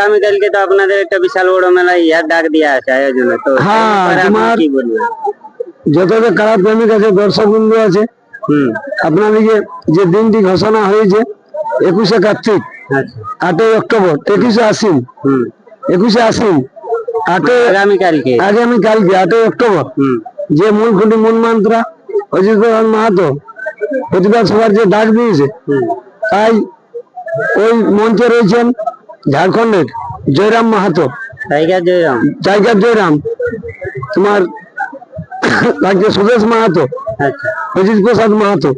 আগামীকালকে তো আপনাদের একটা বিশাল বড় মেলা ইয়ার ডাক দেওয়া আছে আয়োজনে তো হ্যাঁ, তোমার- কি বলবেন যত যে কারা প্রেমিক আছে দর্শক বিন্দু আছে আপনাদেরকে যে দিনটি ঘোষণা হয়েছে একুশে কার্তিক আচ্ছা। আটই অক্টোবর তেইশে আশ্বিন একুশে আশ্বিন আটই আগামীকালকে আগামী কালকে আটই অক্টোবর হুম। যে মূল খুঁটি মূল মন্ত্রা অজিত মাহাতো প্রতিবাদ সভার যে ডাক দিয়েছে তাই ওই মঞ্চে রয়েছেন ঝাড়খণ্ডের জয়রাম মাহাতো। টাইগার জয়রাম। জয়রাম তোমার রাজ্যে সুদেশ মাহাতো আচ্ছা। অজিত প্রসাদ মাহাতো।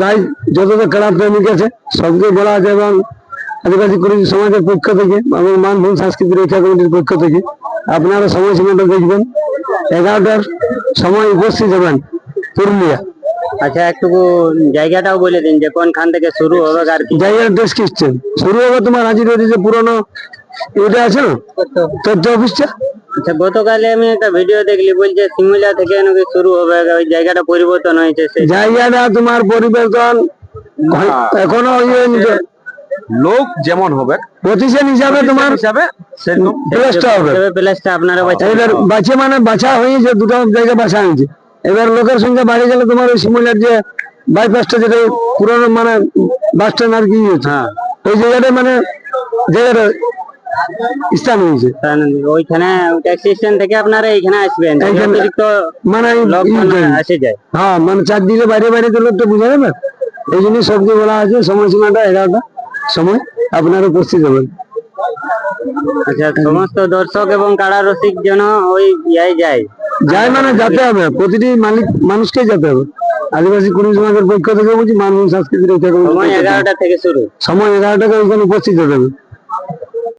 তাই যত তো খেলা প্রেমিক আছে সবকে বলা আছে এবং আদিবাসী কৃষি সমাজের পক্ষ থেকে এবং মানভূম সাংস্কৃতিক রক্ষা কমিটির পক্ষ থেকে আপনারা সময়সীমাটা দেখবেন। এগারোটার সময় উপস্থিত হবেন পুরুলিয়া। আচ্ছা একটু জায়গাটাও বলে দিন যে কোনখান থেকে শুরু হবে আর কি। জায়গার ডেসক্রিপশন শুরু হবে তোমার হাজির হয়েছে যে পুরনো এটা আছে না? তথ্য অফিসটা আচ্ছা গতকালে আমি একটা ভিডিও দেখলি বলছে সিমুলা থেকে নাকি শুরু হবে ওই জায়গাটা পরিবর্তন হয়েছে সেই জায়গাটা তোমার পরিবর্তন এখনও ইয়ে লোক যেমন হবে প্রতিষ্ঠান হিসাবে তোমার হিসাবে সেরকম। প্লেসটা হবে। প্লেসটা আপনারা বাঁচে মানে বাছা হয়েছে দুটো জায়গা বাছা হয়েছে। এবার লোকের সংখ্যা বাড়ে গেলে তোমার ওই সিমুলার যে বাইপাসটা যেটা পুরোনো মানে বাস স্ট্যান্ড আর কি হ্যাঁ। ওই জায়গাটা মানে জায়গাটা স্থান হয়েছে। ওইখানে ট্যাক্সি স্ট্যান্ড থেকে আপনারা এইখানে আসবেন। মানে আসে যায়। হ্যাঁ মানে চারদিকে বাইরে বাইরে গেলে তো বুঝা যাবে। এই জন্য সবকে বলা আছে সময়সীমাটা এগারোটা সময় আপনারা উপস্থিত হবেন। আচ্ছা সমস্ত দর্শক এবং কারা রসিক যেন ওই ইয়ায় যায়। যায় মানে যেতে হবে প্রতিটি মালিক মানুষকে যেতে হবে। আদিবাসী কুড়ি সমাজের পক্ষ থেকে বলছি মানুষ সংস্কৃতির সময় এগারোটা থেকে শুরু। সময় এগারোটাকে ওইখানে উপস্থিত হতে হবে।